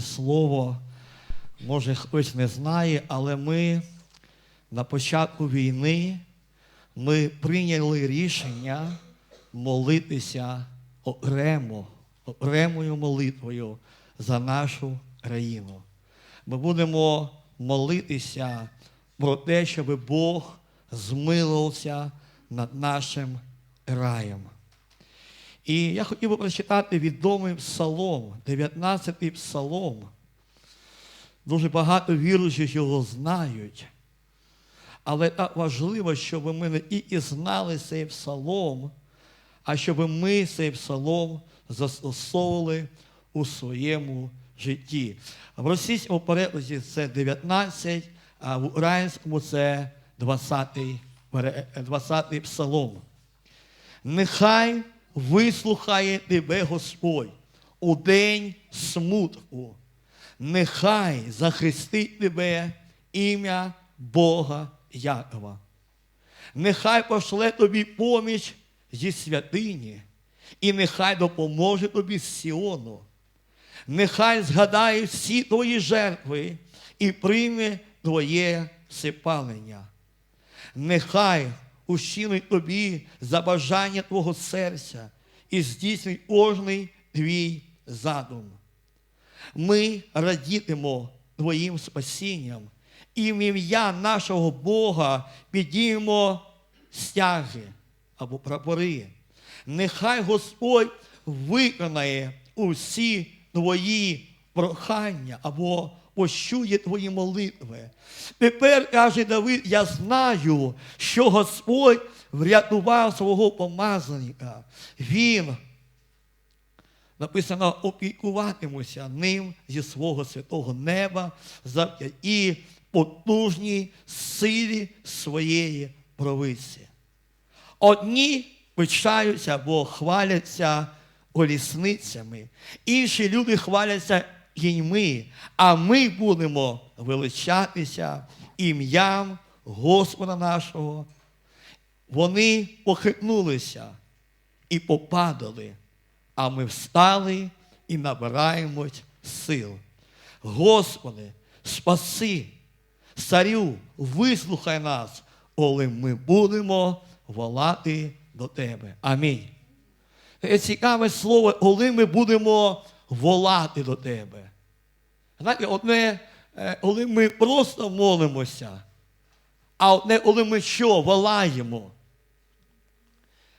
слово, може хтось не знає, але ми на початку війни ми прийняли рішення молитися окремо, окремою молитвою за нашу країну. Ми будемо молитися про те, щоб Бог змилувався над нашим раєм. І я хотів би прочитати відомий псалом, 19-й псалом. Дуже багато віруючих його знають. Але так важливо, щоб ми не тільки знали цей псалом, а щоб ми цей псалом застосовували у своєму житті. В російському перекладі це 19, а в українському це 20-й, 20-й псалом. Нехай вислухає тебе Господь у день смутку. Нехай захистить тебе ім'я Бога Якова. Нехай пошле тобі поміч зі святині, і нехай допоможе тобі з Сіону. Нехай згадає всі твої жертви і прийме твоє всепалення. Нехай ущинить тобі за бажання твого серця і здійснить кожний твій задум. Ми радітимо Твоїм спасінням, і в ім'я нашого Бога підіймо стяги або прапори. Нехай Господь виконає усі твої прохання або пощує твої молитви. Тепер, каже Давид, я знаю, що Господь врятував свого помазаника. Він Написано, опікуватимуся ним зі свого святого неба завдяки потужній силі своєї провиці. Одні пишаються або хваляться колісницями, інші люди хваляться кіньми, а ми будемо величатися ім'ям Господа нашого. Вони похитнулися і попадали, а ми встали і набираємось сил. Господи, спаси, царю, вислухай нас, коли ми будемо волати до Тебе. Амінь. Це цікаве слово, коли ми будемо волати до Тебе. Знаєте, одне, е, коли ми просто молимося, а одне, коли ми що, волаємо.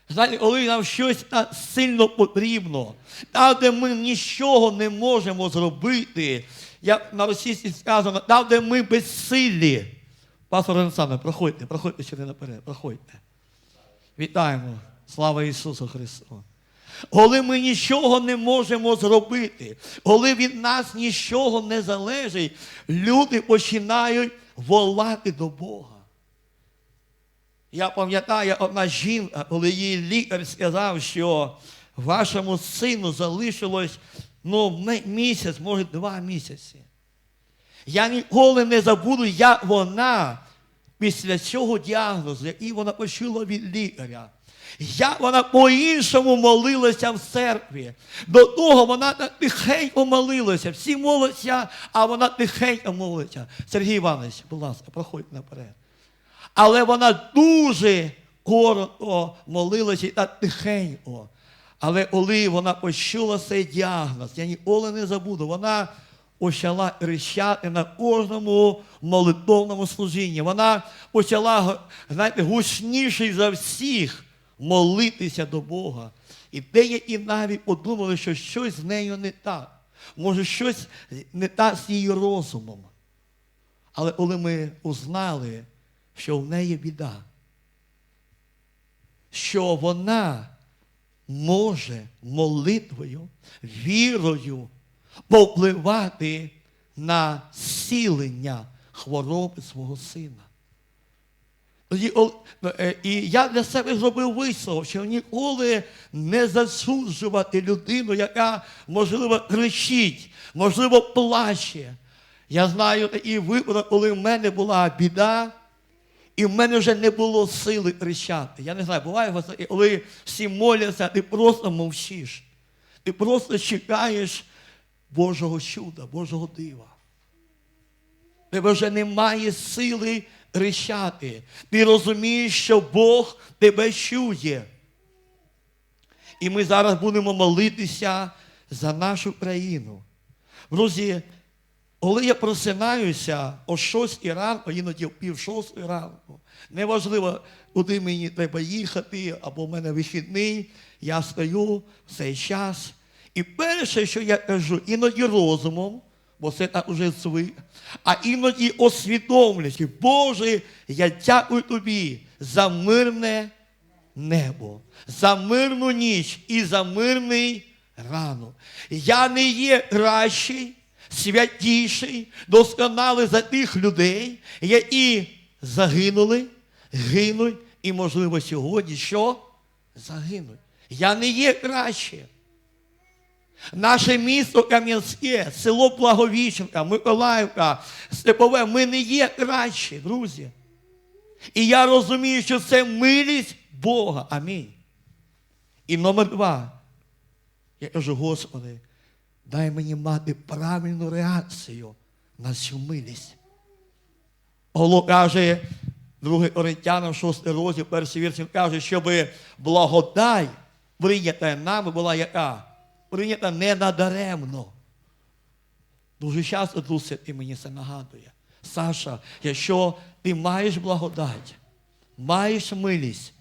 Знаєте, коли нам щось сильно потрібно, там, де ми нічого не можемо зробити, як на російській сказано, там, де ми безсилі. Пастор Олександр, проходьте, проходьте сюди наперед, проходьте. Вітаємо. Слава Ісусу Христу. Коли ми нічого не можемо зробити, коли від нас нічого не залежить, люди починають волати до Бога. Я пам'ятаю, одна жінка, коли їй лікар сказав, що вашому сину залишилось ну, місяць, може, два місяці. Я ніколи не забуду, як вона після цього діагнозу, який вона почула від лікаря, як вона по-іншому молилася в церкві. До того вона тихенько молилася. Всі моляться, а вона тихенько молиться. Сергій Іванович, будь ласка, проходьте наперед. Але вона дуже коротко молилася і так тихенько. Але коли вона почула цей діагноз, я ніколи не забуду, вона почала кричати на кожному молитовному служінні. Вона почала, знаєте, гучніше за всіх молитися до Бога. І деякі навіть подумали, що щось з нею не так. Може, щось не так з її розумом. Але коли ми узнали, що в неї біда, що вона може молитвою, вірою повпливати на зцілення хвороби свого сина. О, е, І я для себе зробив висновок, що ніколи не засуджувати людину, яка, можливо, кричить, можливо, плаче. Я знаю такі випадок, коли в мене була біда, і в мене вже не було сили кричати. Я не знаю, буває, коли всі моляться, ти просто мовчиш. Ти просто чекаєш Божого чуда, Божого дива. Тебе вже немає сили рішати. Ти розумієш, що Бог тебе чує. І ми зараз будемо молитися за нашу країну. Друзі, коли я просинаюся о 6 ранку, іноді в пів шостої ранку, неважливо, куди мені треба їхати, або в мене вихідний, я стою цей час. І перше, що я кажу, іноді розумом, бо це так уже звик, а іноді освідомлюючи, Боже, я дякую тобі за мирне небо, за мирну ніч і за мирний ранок. Я не є кращий, святіший, досконалий за тих людей, які загинули, гинуть, і, можливо, сьогодні що? Загинуть. Я не є краще. Наше місто Кам'янське, село Благовіщенка, Миколаївка, Степове, ми не є кращі, друзі. І я розумію, що це милість Бога. Амінь. І номер два. Я кажу, Господи, дай мені мати правильну реакцію на цю милість. Павло каже, 2 Коринтянам, 6 розділ, перший вірш, каже, щоб благодать прийнята нами була яка? Прийнята не надаремно. Дуже часто Дух Святий мені це нагадує. Саша, якщо ти маєш благодать, маєш милість,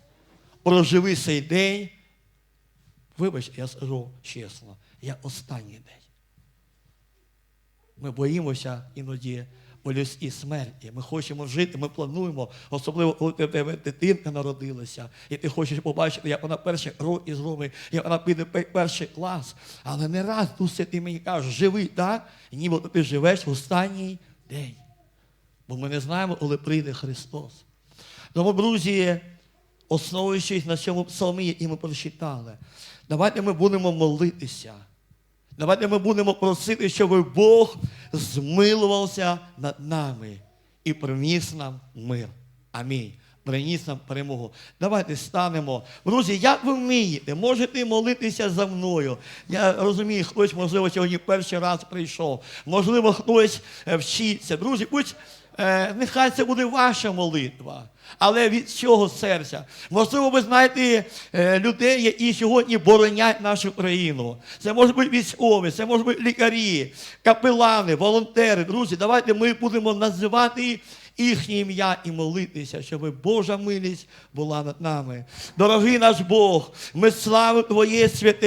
проживи цей день, вибач, я скажу чесно, я останній день. Ми боїмося іноді по людській смерті. Ми хочемо жити, ми плануємо, особливо коли тебе дитинка народилася, і ти хочеш побачити, як вона перший роки зробить, як вона піде перший клас. Але не раз тут ти мені кажеш, живи так, ніби ти живеш в останній день. Бо ми не знаємо, коли прийде Христос. Тому, друзі, основуючись на цьому псалмі, який ми прочитали, давайте ми будемо молитися. Давайте ми будемо просити, щоб Бог змилувався над нами і приніс нам мир. Амінь. Приніс нам перемогу. Давайте станемо. Друзі, як ви вмієте, можете молитися за мною. Я розумію, хтось, можливо, сьогодні перший раз прийшов. Можливо, хтось е, вчиться. Друзі, будь, нехай це буде ваша молитва. Але від цього серця. Можливо, ви знаєте е, людей, які сьогодні боронять нашу країну. Це можуть бути військові, це можуть бути лікарі, капелани, волонтери. Друзі, давайте ми будемо називати їхнє ім'я і молитися, щоб Божа милість була над нами. Дорогий наш Бог, ми славимо Твоє святе.